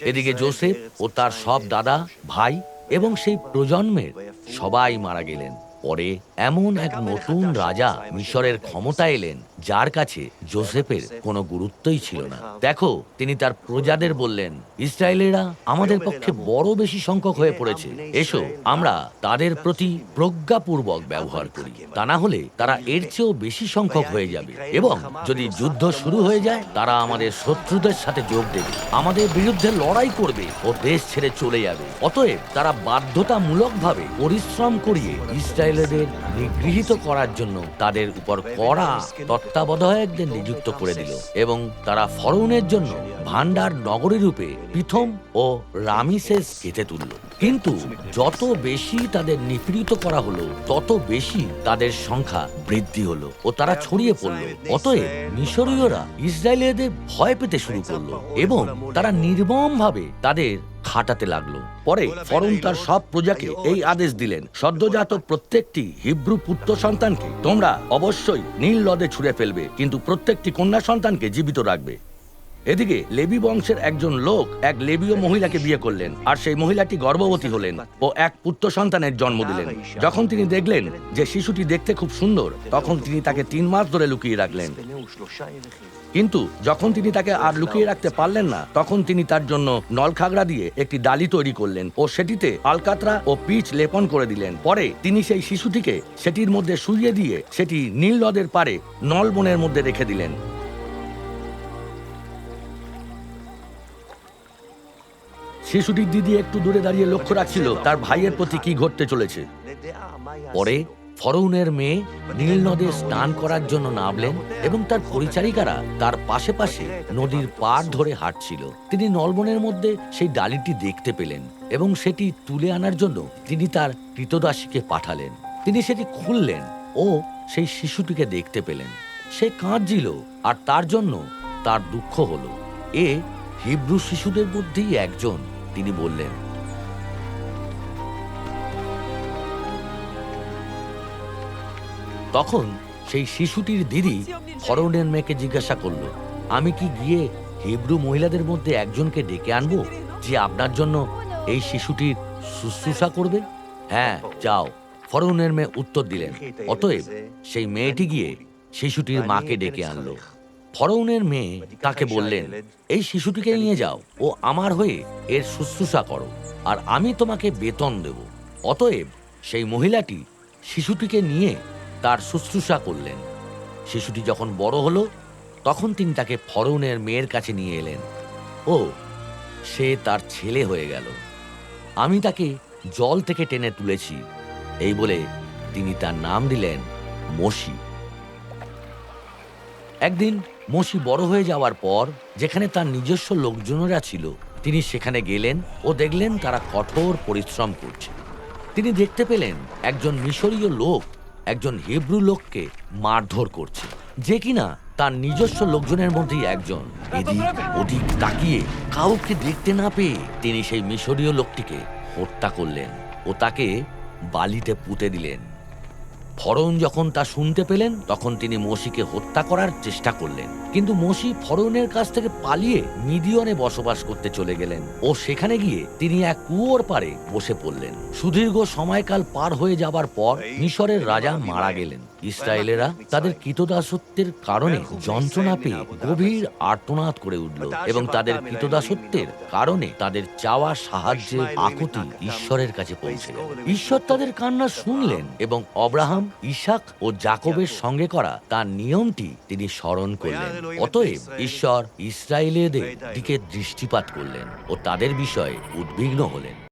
এদিকে জোসেফ ও তার সব দাদা, ভাই এবং সেই প্রজন্মের সবাই মারা গেলেন। পরে এমন এক নতুন রাজা মিশরের ক্ষমতা এলেন যার কাছে জোসেফের কোনো গুরুত্বই ছিল না। দেখো, তিনি তার প্রজাদের বললেন, ইসরায়েলেরা আমাদের পক্ষে বড় বেশি সংখ্যক হয়ে পড়েছে। এসো, আমরা তাদের প্রতি প্রজ্ঞাপূর্বক ব্যবহার করি। তা না হলে তারা এর চেয়েও বেশি সংখ্যক হয়ে যাবে। এবং যদি যুদ্ধ শুরু হয়ে যায়, তারা আমাদের শত্রুদের সাথে যোগ দেবে। আমাদের বিরুদ্ধে লড়াই করবে ও দেশ ছেড়ে চলে যাবে। অতএব তারা বাধ্যতামূলকভাবে পরিশ্রম করিয়ে ইসরায়েলদের নিগৃহীত করার জন্য তাদের উপর কড়া তত্ত্বাবধায়কদের নিযুক্ত করে দিল এবং তারা ফরৌনের জন্য ভান্ডার নগরী রূপে প্রথম ও রামিসেস কেটে তুলল। কিন্তু যত বেশি তাদের নিপীড়িত করা হলো, তত বেশি তাদের সংখ্যা বৃদ্ধি হলো ও তারা ছড়িয়ে পড়ল। অতএব মিশরীয়রা ইসরায়েলিয়াদের ভয় পেতে শুরু করল এবং তারা নির্মমভাবে তাদের খাটাতে লাগল। পরে ফরম তার সব প্রজাকে এই আদেশ দিলেন সদ্যজাত প্রত্যেকটি হিব্রু পুত্র সন্তানকে। তোমরা অবশ্যই নীল হ্রদে ছুঁড়ে ফেলবে কিন্তু প্রত্যেকটি কন্যা সন্তানকে জীবিত রাখবে। এদিকে লেবি বংশের একজন লোক এক লেবীয় মহিলাকে বিয়ে করলেন, আর সেই মহিলাটি গর্ভবতী হলেন ও এক পুত্র সন্তানের জন্ম দিলেন। যখন তিনি দেখলেন যে শিশুটি দেখতে খুব সুন্দর, তখন তিনি তাকে তিন মাস ধরে লুকিয়ে রাখলেন। কিন্তু যখন তিনি তাকে আর লুকিয়ে রাখতে পারলেন না, তখন তিনি তার জন্য নলখাগড়া দিয়ে একটি ডালি তৈরি করলেন ও সেটিতে আলকাতরা ও পিচ লেপন করে দিলেন। পরে তিনি সেই শিশুটিকে সেটির মধ্যে শুইয়ে দিয়ে সেটি নীল নদের পারে নল বনের মধ্যে রেখে দিলেন। শিশুটির দিদি একটু দূরে দাঁড়িয়ে লক্ষ্য রাখছিল, তার ভাইয়ের প্রতি কি ঘটতে চলেছে। পরে ফরৌনের মেয়ে নীল নদে স্নান করার জন্য নামলেন এবং তার পরিচারিকারা তার পাশে পাশে নদীর পাড় ধরে হাঁটছিল। তিনি নলবনের মধ্যে সেই ডালিটি দেখতে পেলেন এবং সেটি তুলে আনার জন্য তিনি তার কৃতদাসীকে পাঠালেন। তিনি সেটি খুললেন ও সেই শিশুটিকে দেখতে পেলেন। সে কাঁদছিল আর তার জন্য তার দুঃখ হলো। এ হিব্রু শিশুদের মধ্যেই একজন। তিনি বললেন, তখন সেই শিশুটির দিদি ফরৌনের মেয়েকে জিজ্ঞাসা করল, আমি কি গিয়ে হিব্রু মহিলাদের মধ্যে একজনকে ডেকে আনব যে আপনার জন্য এই শিশুটির শুশ্রূষা করবে? হ্যাঁ যাও। ফরৌনের মেয়ে উত্তর দিলেন, অতএব সেই মেয়েটি গিয়ে শিশুটির মাকে ডেকে আনলো। ফরৌনের মেয়ে তাকে বললেন, এই শিশুটিকে নিয়ে যাও, ও আমার হয়ে এর শুশ্রূষা করো, আর আমি তোমাকে বেতন দেব। অতএব সেই মহিলাটি শিশুটিকে নিয়ে তার শুশ্রূষা করলেন। শিশুটি যখন বড় হলো, তখন তিনি তাকে ফরৌনের মেয়ের কাছে নিয়ে এলেন। ও, সে তার ছেলে হয়ে গেল। আমি তাকে জল থেকে টেনে তুলেছি। এই বলে তিনি তার নাম দিলেন মসি। একদিন মসি বড় হয়ে যাওয়ার পর, যেখানে তার নিজস্ব লোকজনেরা ছিল, তিনি সেখানে গেলেন ও দেখলেন তারা কঠোর পরিশ্রম করছে। তিনি দেখতে পেলেন একজন মিশরীয় লোক, একজন হিব্রু লোককে মারধর করছে, যে কিনা তার নিজস্ব লোকজনের মধ্যেই একজন। এদিক ওদিক তাকিয়ে কাউকে দেখতে না পেয়ে তিনি সেই মিশরীয় লোকটিকে হত্যা করলেন ও তাকে বালিতে পুঁতে দিলেন। ফরৌন যখন তা শুনতে পেলেন তখন তিনি মসিকে হত্যা করার চেষ্টা করলেন। কিন্তু মসি ফরৌনের কাছ থেকে পালিয়ে মিডিয়নে বসবাস করতে চলে গেলেন ও সেখানে গিয়ে তিনি এক কুয়োর পারে বসে পড়লেন। সুদীর্ঘ সময়কাল পার হয়ে যাবার পর মিশরের রাজা মারা গেলেন। ইসরায়েলেরা তাদের কৃতদাসত্বের কারণে যন্ত্রণা পেয়ে গভীর আর্তনাদ করে উঠল এবং তাদের কৃতদাসত্বের কারণে তাদের চাওয়া সাহায্যের আকুতি ঈশ্বরের কাছে পৌঁছে ঈশ্বর তাদের কান্না শুনলেন এবং অব্রাহাম ইসাক ও জাকবের সঙ্গে করা তার নিয়মটি তিনি স্মরণ করলেন। অতএব ঈশ্বর ইসরায়েলেদের দিকে দৃষ্টিপাত করলেন ও তাদের বিষয়ে উদ্বিগ্ন হলেন।